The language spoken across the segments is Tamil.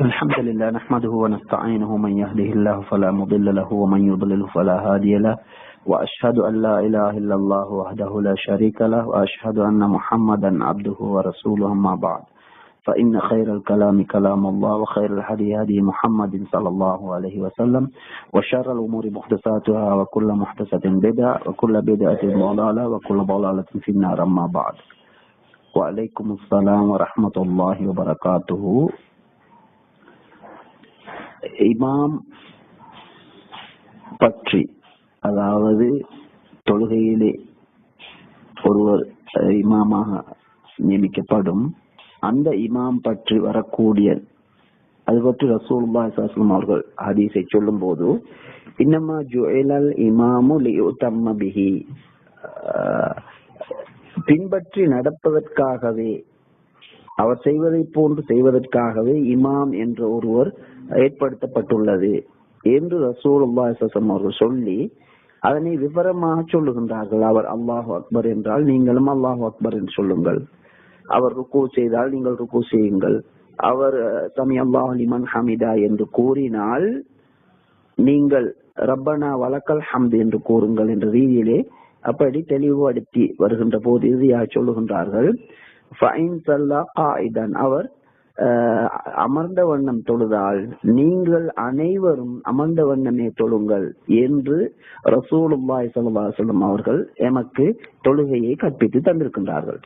الحمد لله نحمده ونستعينه من يهده الله فلا مضل له ومن يضلل فلا هادي له وأشهد أن لا إله إلا الله وحده لا شريك له وأشهد أن محمدا عبده ورسوله أما بعد. فإن خير الكلام كلام الله وخير الهدي هدي محمد صلى الله عليه وسلم وشر الأمور محدثاتها وكل محدثة بدعة وكل بدعة ضلالة وكل ضلالة في النار أما بعد. وعليكم السلام ورحمة الله وبركاته. இமாம் பற்றி அதாவது தொழுகையிலே ஒருவர் இமாமாக நியமிக்கப்படும் அந்த இமாம் பற்றி வரக்கூடிய அது பற்றி ரசூல்லா சாஸ்லம் அவர்கள் ஹதீஸை சொல்லும் போது இன்னமா ஜுயலல் இமாமு லியுத்தம்ம பிஹி. பின்பற்றி நடப்பதற்காகவே அவர் செய்வதை போன்று செய்வதற்காகவே இமாம் என்ற ஒருவர் ஏற்படுத்தப்பட்டுள்ளது என்று ரசூலுல்லாசம் அவர்கள் சொல்லி அதனை விவரமாக சொல்லுகின்றார்கள். அவர் அல்லாஹு அக்பர் என்றால் நீங்களும் அல்லாஹு அக்பர் என்று சொல்லுங்கள். அவர் ருக்கு செய்தால் நீங்கள் ருக்கு செய்யுங்கள். அவர் சமி அல்லாஹ் லிமன் ஹமிதா என்று கூறினால் நீங்கள் ரப்பனா வலக்கல் ஹம்த் என்று கூறுங்கள் என்ற ரீதியிலே அப்படி தெளிவுபடுத்தி வருகின்ற போது இறுதியாக சொல்லுகின்றார்கள். அவர் அமர்ந்த வண்ணம் தொழுதால் நீங்கள் அனைவரும் அமர்ந்த வண்ணமே தொழுங்கள் என்று ரசூலுல்லாய் சொல்லும் அவர்கள் எமக்கு தொழுகையை கற்பித்து தந்திருக்கின்றார்கள்.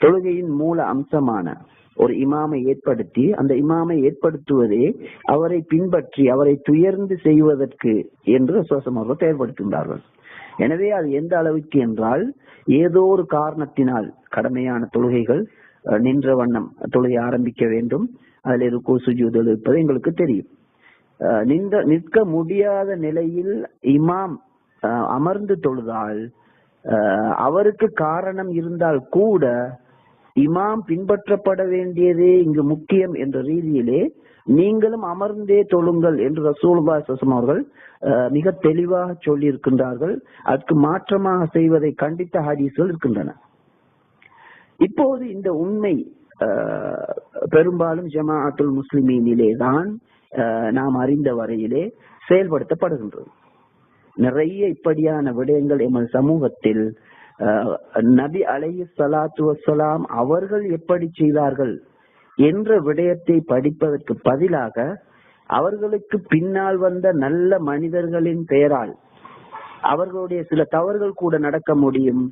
தொழுகையின் மூல அம்சமான ஒரு இமாமை ஏற்படுத்தி அந்த இமாமை ஏற்படுத்துவதே அவரை பின்பற்றி அவரை துயர்ந்து செய்வதற்கு என்று சுவாசம் அவர்கள் செயல்படுத்துகின்றார்கள். எனவே அது எந்த அளவுக்கு என்றால் ஏதோ ஒரு காரணத்தினால் கடமையான தொழுகைகள் நின்ற வண்ணம் தொழுகை ஆரம்பிக்க வேண்டும். அதில் இருக்கோ சுஜூதல் இருப்பது எங்களுக்கு தெரியும். நின்ற நிற்க முடியாத நிலையில் இமாம் அமர்ந்து தொழுதால் அவருக்கு காரணம் இருந்தால் கூட இமாம் பின்பற்றப்பட வேண்டியதே இங்கு முக்கியம் என்ற ரீதியிலே நீங்களும் அமர்ந்தே தொழுங்கள் என்று ரசூலுல்லா சசம் அவர்கள் மிக தெளிவாக சொல்லி இருக்கின்றார்கள் அதற்கு மாற்றமாக செய்வதை கண்டித்த ஹதீஸ்கள் இருக்கின்றன. இப்போது இந்த உண்மை பெரும்பாலும் ஜமாஅத்துல் முஸ்லிமீனிலே தான் நாம் அறிந்த வரையிலே செயல்படுத்தப்படுகின்றது. நிறைய இப்படியான விடயங்கள் எமது சமூகத்தில் நபி அலைய சலாத்து வசலாம் அவர்கள் எப்படி செய்தார்கள் என்ற விடயத்தை படிப்பதற்கு பதிலாக அவர்களுக்கு பின்னால் வந்த நல்ல மனிதர்களின் பெயரால் அவர்களுடைய சில தவறுகள் கூட நடக்க முடியும்.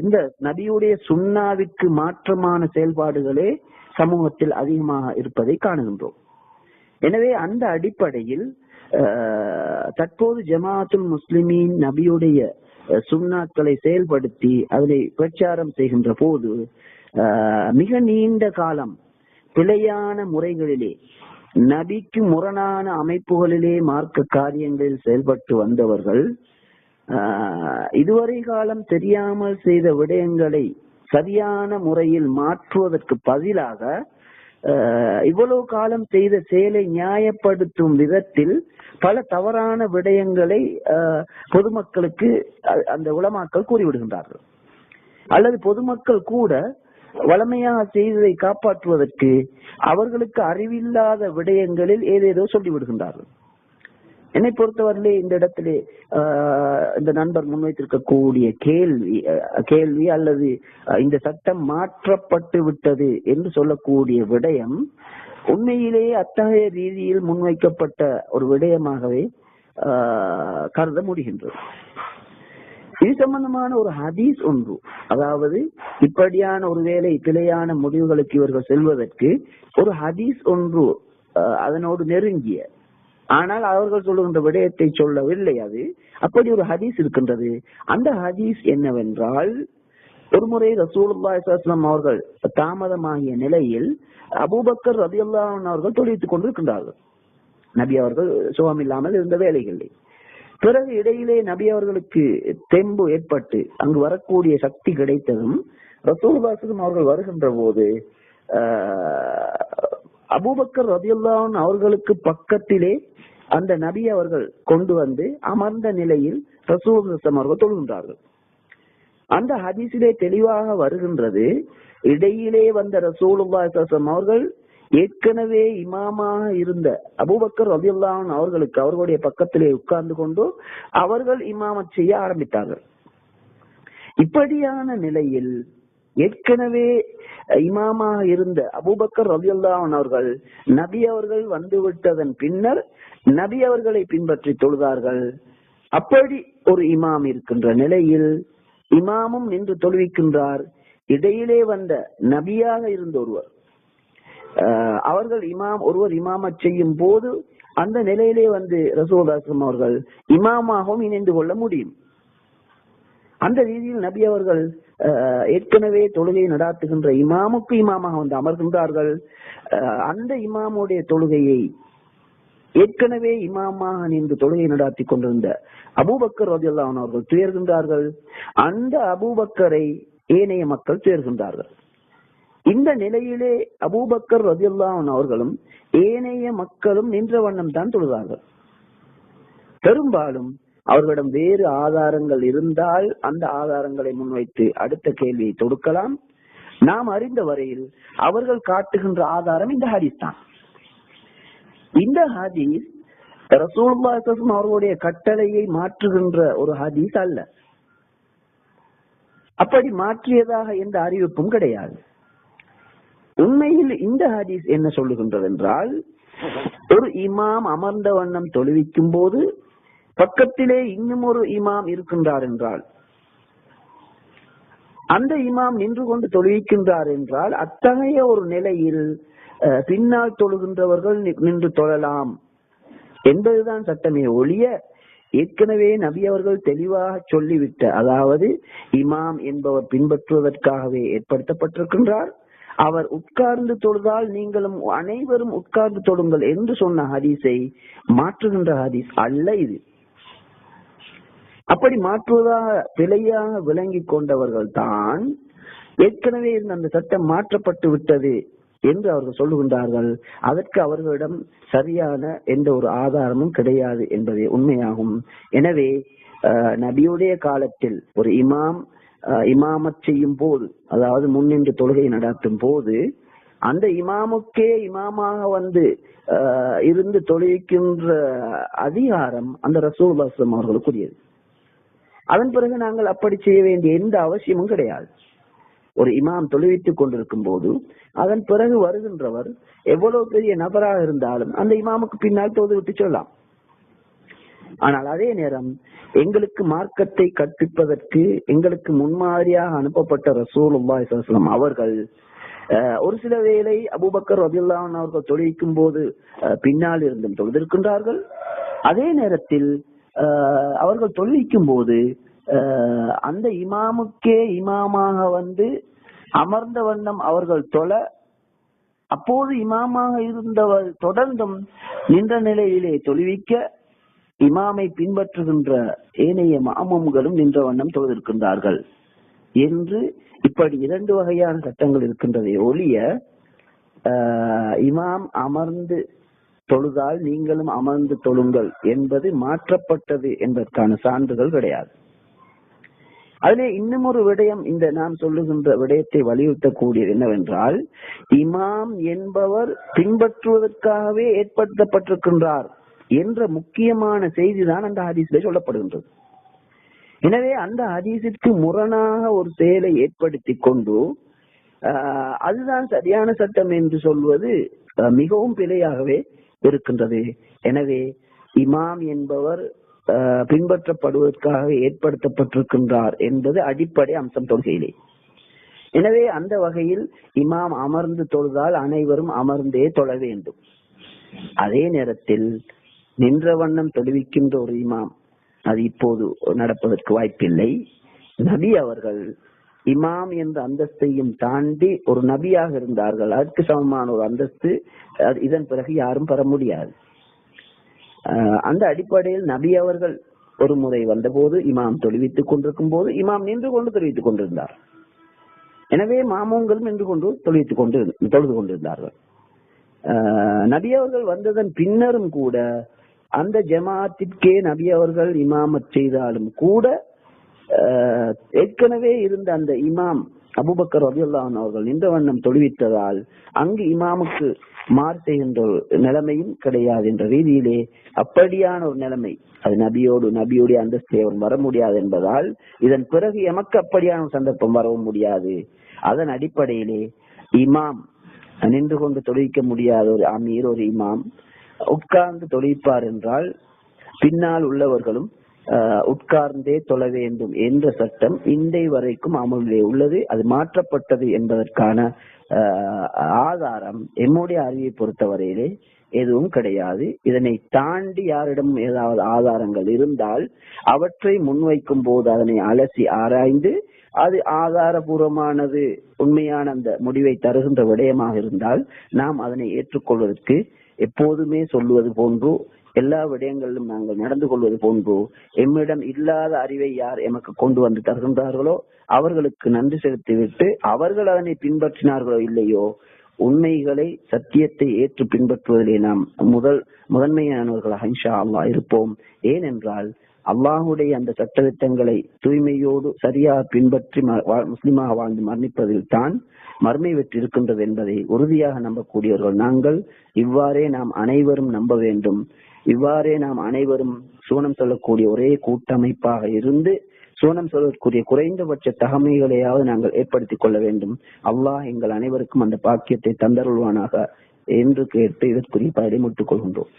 இந்த நபியுடைய சுண்ணாவிற்கு மாற்றமான செயல்பாடுகளே சமூகத்தில் அதிகமாக இருப்பதை காணுகின்றோம். எனவே அந்த அடிப்படையில் தற்போது ஜமாத்துல் முஸ்லிமின் நபியுடைய சுண்ணாக்களை செயல்படுத்தி அதனை பிரச்சாரம் செய்கின்ற போது மிக நீண்ட காலம் பிழையான முறைகளிலே நபிக்கு முரணான அமைப்புகளிலே மார்க்க காரியங்களில் செயல்பட்டு வந்தவர்கள் இதுவரை காலம் தெரியாமல் செய்த விடயங்களை சரியான முறையில் மாற்றுவதற்கு பதிலாக இவ்வளவு காலம் செய்த செயலை நியாயப்படுத்தும் விதத்தில் பல தவறான விடயங்களை பொதுமக்களுக்கு அந்த உளமாக்கள் கூறிவிடுகின்றார்கள். அல்லது பொதுமக்கள் கூட வளமையாக செய்ததை காப்பாற்றுவதற்கு அவர்களுக்கு அறிவில்லாத விடயங்களில் ஏதேதோ சொல்லிவிடுகின்றார்கள். என்னை பொறுத்தவரையிலே இந்த இடத்திலே இந்த நண்பர் முன்வைத்திருக்கக்கூடிய கேள்வி கேள்வி அல்லது இந்த சட்டம் மாற்றப்பட்டு விட்டது என்று சொல்லக்கூடிய விடயம் உண்மையிலேயே அத்தகைய ரீதியில் முன்வைக்கப்பட்ட ஒரு விடயமாகவே கருத முடிகின்றது. இது சம்பந்தமான ஒரு ஹதீஸ் ஒன்று. அதாவது இப்படியான ஒரு வேலை பிழையான முடிவுகளுக்கு இவர்கள் செல்வதற்கு ஒரு ஹதீஸ் ஒன்று அதனோடு நெருங்கிய. ஆனால் அவர்கள் சொல்லுகின்ற விடயத்தை சொல்லவில்லை அது. அப்படி ஒரு ஹதீஸ் இருக்கின்றது. அந்த ஹதீஸ் என்னவென்றால் ஒரு முறை ரசூலுல்லாஸ்லாம் அவர்கள் தாமதமாகிய நிலையில் அபூபக்கர் ரதியுல்லான் அவர்கள் தொழித்துக் கொண்டிருக்கின்றார்கள். நபி அவர்கள் சுகம் இல்லாமல் இருந்த வேலைகளில் பிறகு இடையிலே நபி அவர்களுக்கு தெம்பு ஏற்பட்டு அங்கு வரக்கூடிய சக்தி கிடைத்ததும் ரசூல்பாசம் அவர்கள் வருகின்ற போது அபூபக்கர் ரதியுல்லான் அவர்களுக்கு பக்கத்திலே அந்த நபி அவர்கள் கொண்டு வந்து அமர்ந்த நிலையில் ரசூல் அவர்கள் தொழுகின்றார்கள். அந்த ஹதீஸிலே தெளிவாக வருகின்றது இடையிலே வந்த ரசூலுல்லாஹி அவர்கள் ஏற்கனவே இமாமாக இருந்த அபூபக்கர் ரதியுல்லாஹன் அவர்களுக்கு அவர்களுடைய பக்கத்திலே உட்கார்ந்து கொண்டு அவர்கள் இமாமத் செய்ய ஆரம்பித்தார்கள். இப்படியான நிலையில் ஏற்கனவே இமாமாக இருந்த அபூபக்கர் ரதியுல்லாஹன் அவர்கள் நபி அவர்கள் வந்துவிட்டதன் பின்னர் நபி அவர்களை பின்பற்றி தொழுதார்கள். அப்படி ஒரு இமாம் இருக்கின்ற நிலையில் இமாமும் நின்று தொழுவிக்கின்றார். இடையிலே வந்த நபியாக இருந்த ஒருவர். அவர்கள் இமாம் ஒருவர் இமாமச் செய்யும் போது அந்த நிலையிலே வந்து ரசூலாசம் அவர்கள் இமாமாகவும் இணைந்து கொள்ள முடியும். அந்த ரீதியில் நபி அவர்கள் ஏற்கனவே தொழுகை நடாத்துகின்ற இமாமுக்கு இமாமாக வந்து அமர்கின்றார்கள். அஹ், அந்த இமாமுடைய தொழுகையை ஏற்கனவே இமாமாக நின்று தொழுகை நடாத்தி கொண்டிருந்த அபூபக்கர் ரதியல்லாஹு அவர்கள் துயர்கின்றார்கள். அந்த அபூபக்கரை ஏனைய மக்கள் துயர்கின்றார்கள். இந்த நிலையிலே அபூபக்கர் ரதியுல்லான் அவர்களும் ஏனைய மக்களும் நின்ற வண்ணம் தான் தொழுதார்கள். பெரும்பாலும் அவர்களிடம் வேறு ஆதாரங்கள் இருந்தால் அந்த ஆதாரங்களை முன்வைத்து அடுத்த கேள்வியை தொடுக்கலாம். நாம் அறிந்த வரையில் அவர்கள் காட்டுகின்ற ஆதாரம் இந்த ஹதீஸ் தான். இந்த ஹதீஸ் ரசூலுல்லாஹி அவர்களுடைய கட்டளையை மாற்றுகின்ற ஒரு ஹதீஸ் அல்ல. அப்படி மாற்றியதாக எந்த அறிவிப்பும் கிடையாது. உண்மையில் இந்த ஹதீஸ் என்ன சொல்லுகின்றது என்றால் ஒரு இமாம் அமர்ந்த வண்ணம் தொழுவிக்கும் போது பக்கத்திலே இன்னும் ஒரு இமாம் இருக்கின்றார் என்றால் அந்த இமாம் நின்று கொண்டு தொழுவிக்கின்றார் என்றால் அத்தகைய ஒரு நிலையில் அஹ், பின்னால் தொழுகின்றவர்கள் நின்று தொழலாம் என்பதுதான் சட்டமே ஒழிய ஏற்கனவே நபி அவர்கள் தெளிவாக சொல்லிவிட்ட அதாவது இமாம் என்பவர் பின்பற்றுவதற்காகவே ஏற்படுத்தப்பட்டிருக்கின்றார். அவர் உட்கார்ந்து தொழுதால் நீங்களும் அனைவரும் உட்கார்ந்து தொழுங்கள் என்று சொன்ன ஹதீஸை மாற்றுகின்ற ஹதீஸ் அல்ல இது. அப்படி மாற்றுவதாக பிழையாக விளங்கி கொண்டவர்கள் தான் ஏற்கனவே இருந்த அந்த சட்டம் மாற்றப்பட்டு விட்டது என்று அவர்கள் சொல்லுகின்றார்கள். அதற்கு அவர்களிடம் சரியான எந்த ஒரு ஆதாரமும் கிடையாது என்பதே உண்மையாகும். எனவே நபியுடைய காலத்தில் ஒரு இமாம் இமாமத் செய்யும் போது அதாவது முன்னின்று தொழுகை நடத்தும் போது அந்த இமாமுக்கே இமாமாக வந்து இருந்து தொழுவிக்கின்ற அதிகாரம் அந்த ரசூல்லாஸ்லம் அவர்களுக்குரியது. அதன் பிறகு நாங்கள் அப்படி செய்ய வேண்டிய எந்த அவசியமும் கிடையாது. ஒரு இமாம் தொழுவித்துக் கொண்டிருக்கும் போது அதன் பிறகு வருகின்றவர் எவ்வளவு பெரிய நபராக இருந்தாலும் அந்த இமாமுக்கு பின்னால் தொழுது விட்டு சொல்லலாம். ஆனால் அதே நேரம் எங்களுக்கு மார்க்கத்தை கற்பிப்பதற்கு எங்களுக்கு முன்மாதிரியாக அனுப்பப்பட்ட ரசூலுல்லாஹி ஸல்லல்லாஹு அவர்கள் ஒரு சில வேளை அபுபக்கர் ரபில்லான் அவர்கள் தொழிலிக்கும் போது பின்னால் இருந்தும் தொழுதிருக்கின்றார்கள். அதே நேரத்தில் அவர்கள் தொழிலிக்கும் போது அந்த இமாமுக்கே இமாமாக வந்து அமர்ந்த வண்ணம் அவர்கள் தொழ அப்போது இமாமாக இருந்தவர் தொடர்ந்தும் நின்ற நிலையிலே தொழுவிக்க இமாமை பின்பற்றுகின்ற ஏனைய மாமம்களும் நின்ற வண்ணம் தொழுதிருக்கின்றார்கள். என்று இப்படி இரண்டு வகையான சட்டங்கள் இருக்கின்றதை ஒழிய ஆஹ், இமாம் அமர்ந்து தொழுதால் நீங்களும் அமர்ந்து தொழுங்கள் என்பது மாற்றப்பட்டது என்பதற்கான சான்றுகள் கிடையாது. அதிலே இன்னும் ஒரு விடயம் இந்த நாம் சொல்லுகின்ற விடயத்தை வலியுறுத்தக்கூடியது என்னவென்றால் இமாம் என்பவர் பின்பற்றுவதற்காகவே ஏற்படுத்தப்பட்டிருக்கின்றார். என்ற முக்கியமான செய்திதான் அந்த ஹதீஸிலே சொல்லப்படுகின்றது. எனவே அந்த ஹதீஸிற்கு முரணாக ஒரு செயலை ஏற்படுத்தி கொண்டு ஆஹ், அதுதான் சரியான சட்டம் என்று சொல்வது மிகவும் பிழையாகவே இருக்கின்றது. எனவே இமாம் என்பவர் ஆஹ், பின்பற்றப்படுவதற்காக ஏற்படுத்தப்பட்டிருக்கின்றார் என்பது அடிப்படை அம்சம் தொழுகையிலே. எனவே அந்த வகையில் இமாம் அமர்ந்து தொழுதால் அனைவரும் அமர்ந்தே தொழ வேண்டும். அதே நேரத்தில் நின்ற வண்ணம் தொழுவிக்கின்ற ஒரு இமாம் அது இப்போது நடப்பதற்கு வாய்ப்பில்லை. நபி அவர்கள் இமாம் என்ற அந்தஸ்தையும் தாண்டி ஒரு நபியாக இருந்தார்கள். அதற்கு சமமான ஒரு அந்தஸ்து இதன் பிறகு யாரும் பெற முடியாது. ஆஹ் அந்த அடிப்படையில் நபி அவர்கள் ஒரு முறை வந்தபோது இமாம் தொழுவித்துக் கொண்டிருக்கும் போது இமாம் நின்று கொண்டு தொழுவித்துக் கொண்டிருந்தார். எனவே மாமூங்களும் நின்று கொண்டு தொழுவித்துக் கொண்டு தொழுது கொண்டிருந்தார்கள். ஆஹ் நபி அவர்கள் வந்ததன் பின்னரும் கூட அந்த ஜமாத்திற்கே நபி அவர்கள் இமாமத் செய்தாலும் கூட ஏற்கனவே இருந்த அந்த இமாம் அபுபக்கர் ரபியுல்லான் அவர்கள் நின்ற வண்ணம் தொழுவித்ததால் அங்கு இமாமுக்கு மாறு செய்கின்ற நிலைமையும் கிடையாது என்ற ரீதியிலே அப்படியான ஒரு நிலைமை. அது நபியோடு நபியுடைய அந்தஸ்தை அவர் வர முடியாது என்பதால் இதன் பிறகு எமக்கு அப்படியான ஒரு சந்தர்ப்பம் வரவும் முடியாது. அதன் அடிப்படையிலே இமாம் நின்று கொண்டு தொழிக்க முடியாத ஒரு அமீர் ஒரு இமாம் உட்கார்ந்து தொழிப்பார் என்றால் பின்னால் உள்ளவர்களும் உட்கார்ந்தே தொழ வேண்டும் என்ற சட்டம் இன்றை வரைக்கும் அமலிலே உள்ளது. அது மாற்றப்பட்டது என்பதற்கான ஆதாரம் எம்முடைய அறிவை பொறுத்தவரையிலே எதுவும் கிடையாது. இதனை தாண்டி யாரிடம் ஏதாவது ஆதாரங்கள் இருந்தால் அவற்றை முன்வைக்கும் போது அதனை அலசி ஆராய்ந்து அது ஆதாரபூர்வமானது உண்மையான அந்த முடிவை தருகின்ற விடயமாக இருந்தால் நாம் அதனை ஏற்றுக்கொள்வதற்கு எப்போதுமே சொல்லுவது போன்று எல்லா விடயங்களிலும் நாங்கள் நடந்து கொள்வது போன்று எம்மிடம் இல்லாத அறிவை யார் எமக்கு கொண்டு வந்து தருகின்றார்களோ அவர்களுக்கு நன்றி செலுத்திவிட்டு அவர்கள் அதனை பின்பற்றினார்களோ இல்லையோ உண்மைகளை சத்தியத்தை ஏற்று பின்பற்றுவதிலே நாம் முதல் முதன்மையானவர்களாக இன்ஷா அல்லா இருப்போம். ஏனென்றால் அல்லாஹுடைய அந்த சட்டத்திட்டங்களை தூய்மையோடு சரியாக பின்பற்றி ம- முஸ்லிமாக வாழ்ந்து மரணிப்பதில் தான் மர்மை வெற்றி இருக்கின்றது என்பதை உறுதியாக நம்பக்கூடியவர்கள். நாங்கள் இவ்வாறே நாம் அனைவரும் நம்ப வேண்டும். இவ்வாறே நாம் அனைவரும் சூனம் சொல்லக்கூடிய ஒரே கூட்டமைப்பாக இருந்து சூனம் சொல்லக்கூடிய குறைந்தபட்ச தகமைகளையாவது நாங்கள் ஏற்படுத்திக் கொள்ள வேண்டும். அல்லாஹ் எங்கள் அனைவருக்கும் அந்த பாக்கியத்தை தந்தருள்வானாக என்று கேட்டு இதற்குரிய பயனை முட்டுக் கொள்கின்றோம்.